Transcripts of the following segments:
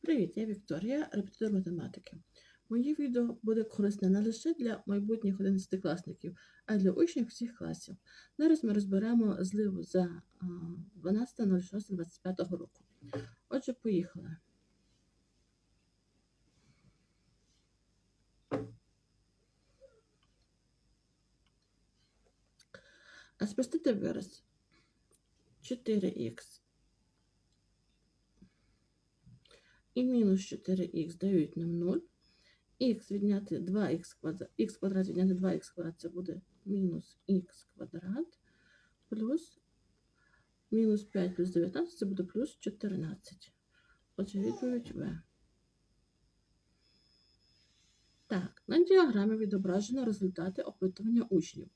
Привіт, я Вікторія, репетитор математики. Моє відео буде корисне не лише для майбутніх 11-класників, а й для учнів всіх класів. Зараз ми розберемо зливу за 12.06.25 року. Отже, поїхали. А спростити вираз 4х і мінус 4х дають нам 0. х відняти 2х квадрат, х квадрат відняти 2х квадрат, це буде мінус х квадрат, плюс мінус 5 плюс 19, це буде плюс 14. Отже, відповідь В. Так, на діаграмі відображено результати опитування учнів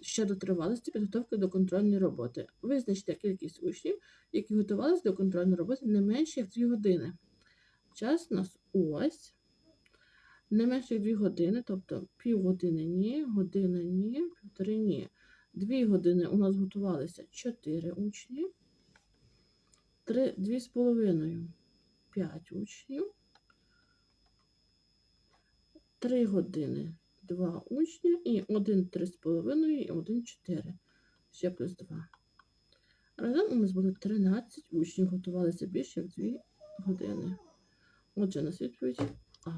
щодо тривалості підготовки до контрольної роботи. Визначте кількість учнів, які готувалися до контрольної роботи не менше як 2 години. Час у нас ось. Не менше як 2 години, тобто півгодини ні, година ні, півтори ні. Дві години у нас готувалися 4 учні. Три, дві з половиною 5 учнів. 3 години 2 учні і 1 3,5 і 1 4. Ще плюс 2. Разом у нас буде 13 учнів готувалися більше як 2 години. Отже, на відповідь А.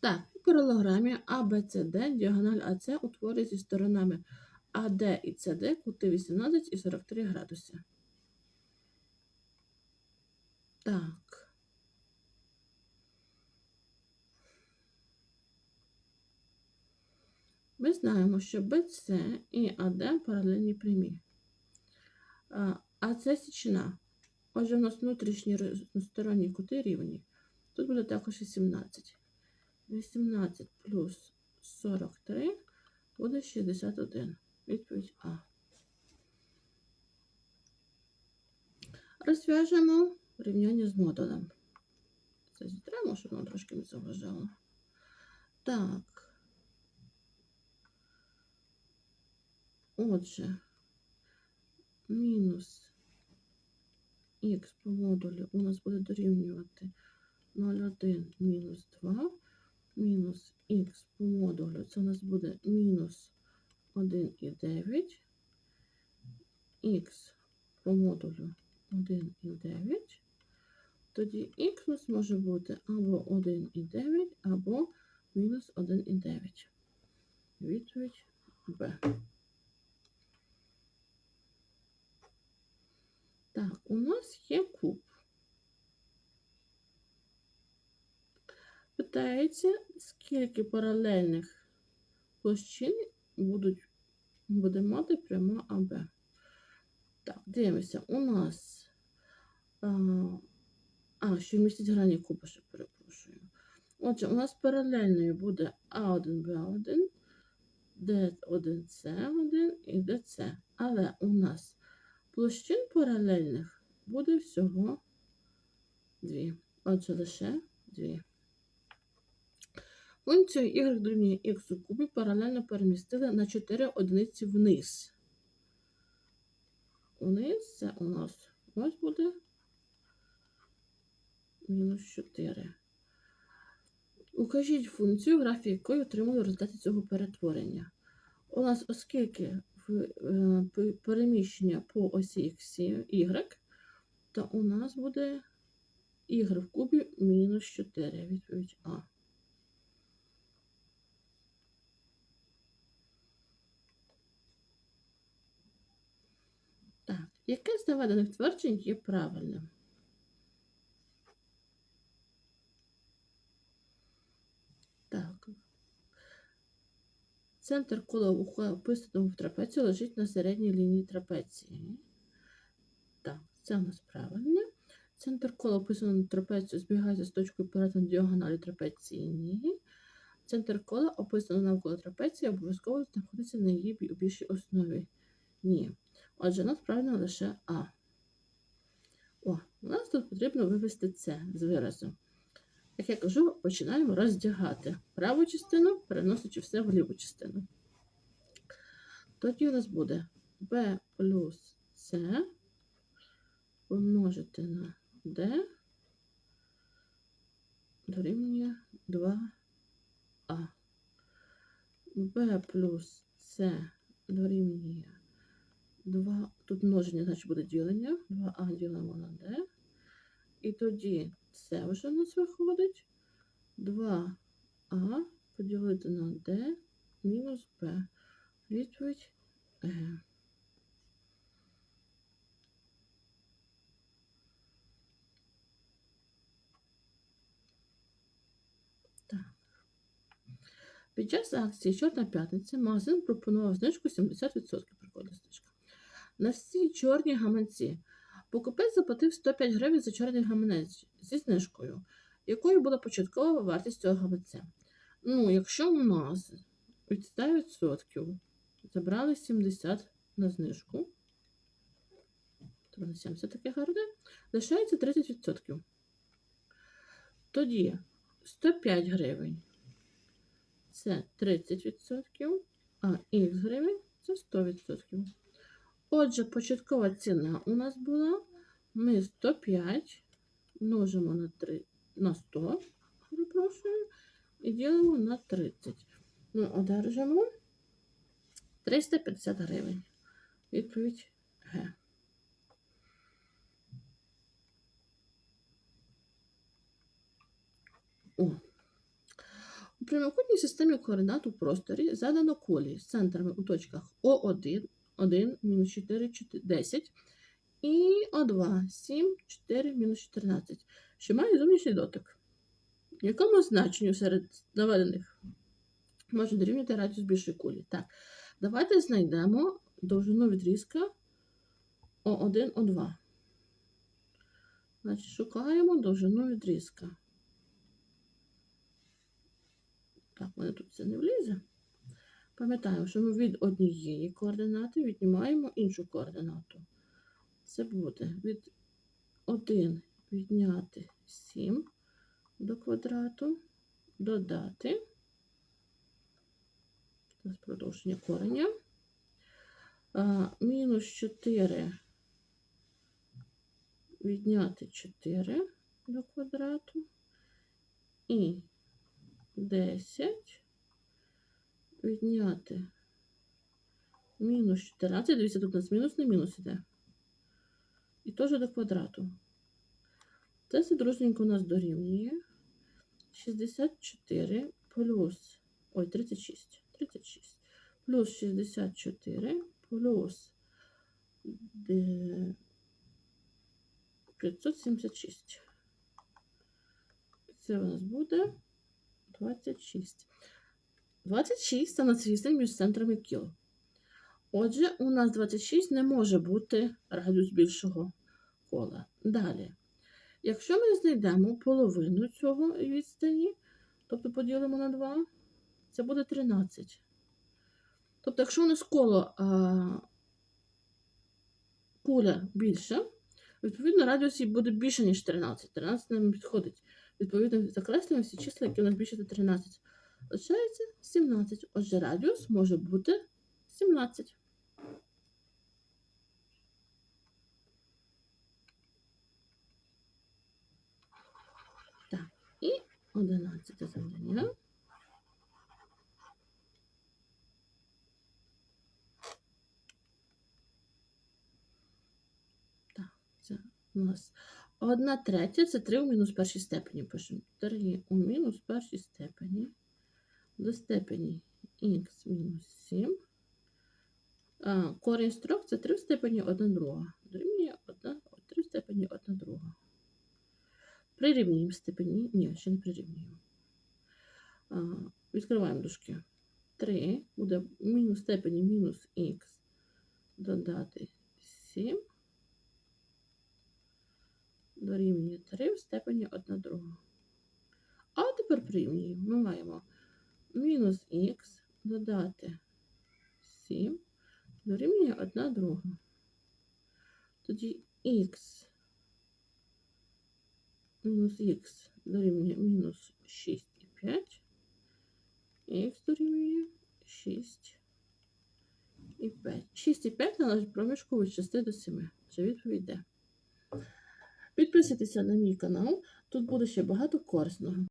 Так, в паралограмі ABCD діагональ АС утворює зі сторонами АД і СД кути 18 і 43 градуси. Так. Ми знаємо, що БЦ і АД паралельні прямі. А АС січна. Отже, у нас внутрішні різносторонні кути рівні. Тут буде також 18. 18 плюс 43 буде 61. Відповідь А. Розв'яжемо рівняння з модулем. Це зітремо, щоб воно трошки не заважало. Так. Отже, мінус х по модулю у нас буде дорівнювати 0,1 мінус 2, мінус х по модулю, це у нас буде мінус 1,9, х по модулю 1,9, тоді х у нас може бути або 1,9, або мінус 1,9. Відповідь Б. Так, у нас є куб. Питається, скільки паралельних площин будуть, буде мати пряма АБ. Так, дивимося, у нас а, що містить грані куба, ще перепрошую. Отже, у нас паралельною буде А1Б1, Д1С1 і ДЦ. Але у нас площин паралельних буде всього дві. Отже, лише дві. Функцію y дорівнює x у кубі паралельно перемістили на 4 одиниці вниз. Вниз це у нас ось буде мінус 4. Укажіть функцію, графік якої отримали в цього перетворення. У нас, оскільки переміщення по осі y, то у нас буде y в кубі мінус 4. Відповідь А. Так, яке з наведених тверджень є правильним? Так. Центр кола описаного в трапеції, лежить на середній лінії трапеції. Так, це у нас правильне. Центр кола, описаного на трапецію, збігається з точкою перетину діагоналі трапеції. Центр кола, описаного навколо трапеції, обов'язково знаходиться на її більшій основі. Ні. Отже, у нас правильно лише А. О, у нас тут потрібно вивести С з виразу. Як я кажу, починаємо роздягати праву частину, переносячи все в ліву частину. Тоді у нас буде b плюс С помножити на D дорівнює 2А. B плюс С дорівнює 2. Тут множення, значить буде ділення. 2А ділимо на D. І тоді це вже у нас виходить 2А поділити на D мінус Б. Відповідь. Так. Під час акції Чорна п'ятниця магазин пропонував знижку 70%. Приходить знижка. На всі чорні гаманці покупець заплатив 105 гривень за чорний гаманець зі знижкою, якою була початкова вартість цього гаманця. Ну, якщо у нас від 100% забрали 70 на знижку, то на 70 таке гарне, лишається 30%. Тоді 105 гривень це 30%, а х гривень це 100%. Отже, початкова ціна у нас була. Ми 105 множимо на 3, на 100, перепрошую, і ділимо на 30. Ми одержимо 350 гривень. Відповідь Г. О. У прямокутній системі координат у просторі задано колії з центрами у точках О1, 1, мінус 4, 4, 10 і О2, 7, 4, мінус 14, що має зовнішній дотик. Якому значенню серед наведених може дорівнювати радіус більшої кулі? Так, давайте знайдемо довжину відрізка О1, О2. Значить, шукаємо довжину відрізка. Так, мене тут це не влізе. Пам'ятаємо, що ми від однієї координати віднімаємо іншу координату. Це буде від 1 відняти 7 до квадрату, додати нас продовження кореня. Мінус 4 відняти 4 до квадрату і 10 відняти мінус 14. Дивіться, тут у нас мінус на мінус іде. І теж до квадрату. Це задружненько у нас дорівнює 64 плюс, ой, 36, 36, плюс 64 плюс 576. Це у нас буде 26. 26 це на відстань між центрами кіл. Отже, у нас 26 не може бути радіус більшого кола. Далі, якщо ми знайдемо половину цього відстані, тобто поділимо на 2, це буде 13. Тобто, якщо у нас коло а, куля більше, відповідно, радіус її буде більше, ніж 13. 13 нам підходить. Відповідно, закреслюємо всі числа, які у нас більше за 13. Лишається 17. Отже, радіус може бути 17. Так, і 11 завдання. Так, це у нас одна третя, це 3 у мінус першій степені. Пишемо 3 у мінус першій степені до степені х мінус 7. А, корінь з 3 це 3 в степені 1 друга. Дорівнює 1, 3 в степені 1 друга. Прирівнюємо степені. Ні, ще не прирівнюємо. Відкриваємо дужки. 3 буде мінус степені мінус х додати 7. Дорівнює 3 в степені 1 друга. А тепер прирівнюємо. Ми маємо мінус х додати 7 дорівнює 1 друга. Тоді х мінус х дорівнює мінус 6,5, х дорівнює 6 і 5. 6 і 5 належить проміжку 6 до 7. Чи відповідь де? Підписуйтеся на мій канал, тут буде ще багато корисного.